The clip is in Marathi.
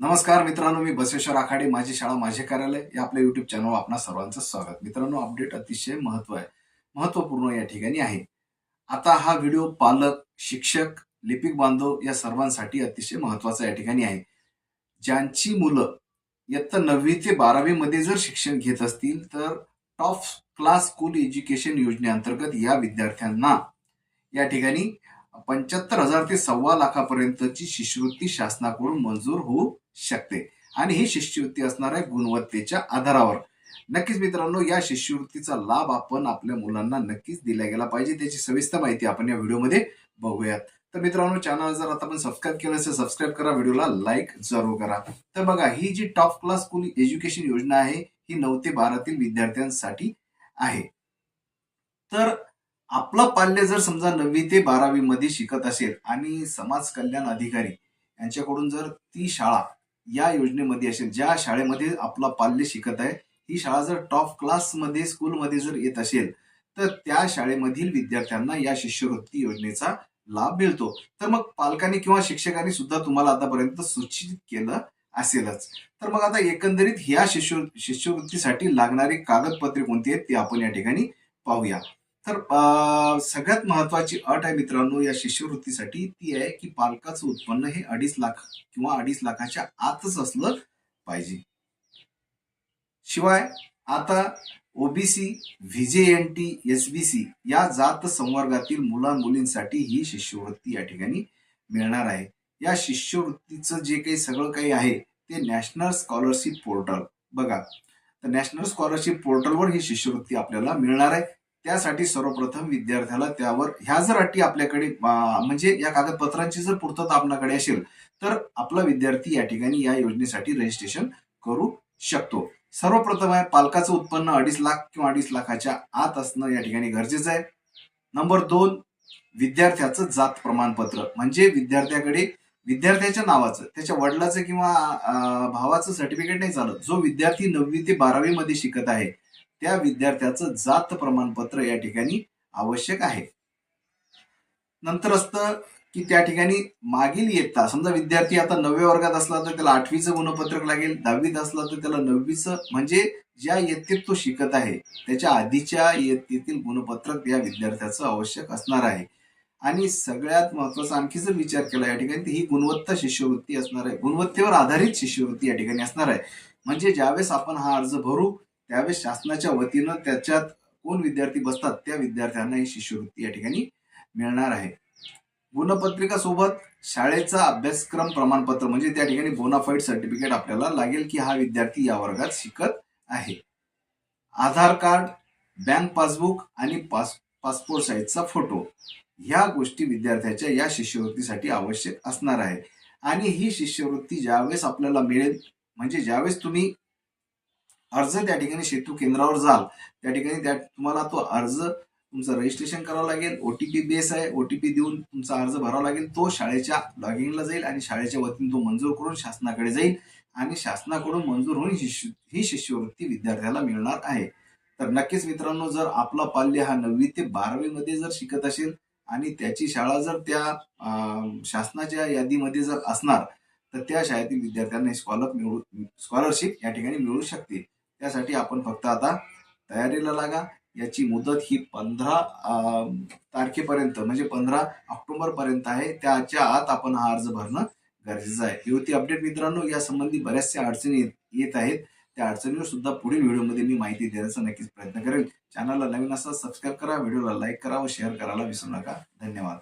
नमस्कार मित्रांनो मी बसवेश्वर आखाडे माझी शाळा माझे कार्यालय या आपल्या युट्यूब चॅनलवर आपणा सर्वांचं स्वागत. मित्रांनो अपडेट अतिशय महत्त्व आहे. महत्त्वपूर्ण या ठिकाणी आहे. आता हा व्हिडिओ पालक शिक्षक लिपिक बांधव या सर्वांसाठी अतिशय महत्त्वाचा या ठिकाणी आहे. ज्यांची मुलं इयत्ता नववी ते बारावी मध्ये जर शिक्षण घेत असतील तर टॉप क्लास स्कूल एज्युकेशन योजनेअंतर्गत या विद्यार्थ्यांना या ठिकाणी पंच्याहत्तर हजार ते सव्वा लाखापर्यंतची शिष्यवृत्ती शासनाकडून मंजूर होऊ शकते. आणि ही शिष्यवृत्ती असणार आहे गुणवत्तेच्या आधारावर. नक्कीच मित्रांनो या शिष्यवृत्तीचा लाभ आपण आपल्या मुलांना नक्कीच दिला गेला पाहिजे. त्याची सविस्तर माहिती आपण या व्हिडिओमध्ये बघूयात. तर मित्रांनो चॅनल जर आता आपण सबस्क्राईब केलं असेल सबस्क्राईब करा व्हिडिओला लाईक जरूर करा. तर बघा ही जी टॉप क्लास स्कूल एज्युकेशन योजना आहे ही नऊ ते बारातील विद्यार्थ्यांसाठी आहे. तर आपलं पाल्य जर समजा नववी ते बारावी मध्ये शिकत असेल आणि समाज कल्याण अधिकारी यांच्याकडून जर ती शाळा या योजनेमध्ये असेल ज्या शाळेमध्ये आपला पाल्य शिकत आहे ही शाळा जर टॉप क्लासमध्ये स्कूलमध्ये जर येत असेल तर त्या शाळेमधील विद्यार्थ्यांना या शिष्यवृत्ती योजनेचा लाभ मिळतो. तर मग पालकांनी किंवा शिक्षकांनी सुद्धा तुम्हाला आतापर्यंत सूचित केलं असेलच. तर मग आता एकंदरीत ह्या शिष्य शिष्यवृत्तीसाठी लागणारी कागदपत्रे कोणती आहेत ती आपण या ठिकाणी पाहूया. तर सगळ्यात महत्वाची अट आहे मित्रांनो या शिष्यवृत्तीसाठी ती आहे की पालकाचं उत्पन्न हे अडीच लाख किंवा अडीच लाखाच्या आतच असलं पाहिजे. शिवाय आता ओबीसी व्हीजेएनटी एसबीसी या जात संवर्गातील मुला मुलींसाठी ही शिष्यवृत्ती या ठिकाणी मिळणार आहे. या शिष्यवृत्तीचं जे काही सगळं काही आहे ते नॅशनल स्कॉलरशिप पोर्टल. बघा तर नॅशनल स्कॉलरशिप पोर्टलवर ही शिष्यवृत्ती आपल्याला मिळणार आहे. त्यासाठी सर्वप्रथम विद्यार्थ्याला त्यावर ह्या जर अटी आपल्याकडे म्हणजे या कागदपत्रांची जर पूर्तता आपल्याकडे असेल तर आपला विद्यार्थी या ठिकाणी या योजनेसाठी रजिस्ट्रेशन करू शकतो. सर्वप्रथम आहे पालकाचं उत्पन्न अडीच लाख किंवा अडीच लाखाच्या आत असणं या ठिकाणी गरजेचं आहे. नंबर दोन विद्यार्थ्याचं जात प्रमाणपत्र म्हणजे विद्यार्थ्याकडे विद्यार्थ्याच्या नावाचं त्याच्या वडिलाचं किंवा भावाचं सर्टिफिकेट नाही चालत. जो विद्यार्थी नववी ते बारावी मध्ये शिकत आहे त्या विद्यार्थ्याचं जात प्रमाणपत्र या ठिकाणी आवश्यक आहे. नंतर असतं की त्या ठिकाणी मागील इयत्ता समजा विद्यार्थी आता नवव्या वर्गात असला तर त्याला आठवीचं गुणपत्रक लागेल दहावीत असला तर त्याला नववीचं म्हणजे ज्या इयत्तेत तो शिकत आहे त्याच्या आधीच्या इयत्तेतील गुणपत्रक या विद्यार्थ्याचं आवश्यक असणार आहे. आणि सगळ्यात महत्त्वाचा आणखी जर विचार केला या ठिकाणी ही गुणवत्ता शिष्यवृत्ती असणार आहे. गुणवत्तेवर आधारित शिष्यवृत्ती या ठिकाणी असणार आहे. म्हणजे ज्यावेळेस आपण हा अर्ज भरू त्यावेळेस शासनाच्या वतीनं त्याच्यात कोण विद्यार्थी बसतात त्या विद्यार्थ्यांना ही शिष्यवृत्ती या ठिकाणी मिळणार आहे. गुणपत्रिका सोबत शाळेचा अभ्यासक्रम प्रमाणपत्र म्हणजे त्या ठिकाणी बोनाफाईड सर्टिफिकेट आपल्याला लागेल की हा विद्यार्थी या वर्गात शिकत आहे. आधार कार्ड बँक पासबुक आणि पास पासपोर्ट साईजचा फोटो ह्या गोष्टी विद्यार्थ्याच्या या शिष्यवृत्तीसाठी आवश्यक असणार आहे. आणि ही शिष्यवृत्ती ज्यावेळेस आपल्याला मिळेल म्हणजे ज्यावेळेस तुम्ही अर्ज त्या ठिकाणी सेतू केंद्रावर जाल. त्या ठिकाणी त्या तुम्हाला तो अर्ज तुमचं रजिस्ट्रेशन करावं लागेल. ओटीपी बेस आहे. ओटीपी देऊन तुमचा अर्ज भरावा लागेल. तो शाळेच्या लॉगिंगला जाईल आणि शाळेच्या वतीने तो मंजूर करून शासनाकडे जाईल आणि शासनाकडून मंजूर होऊन ही शिष्य- ही शिष्यवृत्ती विद्यार्थ्याला मिळणार आहे. तर नक्कीच मित्रांनो जर आपला पाल्य हा नववी ते बारावी मध्ये जर शिकत असेल आणि त्याची शाळा जर त्या शासनाच्या यादीमध्ये जर असणार तर त्या शाळेतील विद्यार्थ्यांना स्कॉलर मिळू स्कॉलरशिप या ठिकाणी मिळू शकते. त्यासाठी आपण फक्त आता तयारीला लागा. याची मुदत ही पंधरा तारखेपर्यंत म्हणजे पंधरा ऑक्टोबर पर्यंत आहे. त्याच्या आत आपण हा अर्ज भरणं गरजेचं आहे. ही होती अपडेट मित्रांनो या संबंधी बऱ्याचशा अडचणी येत- येत आहेत. त्या अडचणीवर सुद्धा पुढील व्हिडिओमध्ये मी माहिती देण्याचा नक्कीच प्रयत्न करेन. चॅनलला नवीन असा सबस्क्राईब करा. व्हिडिओला लाईक करा व शेअर करायला विसरू नका. धन्यवाद.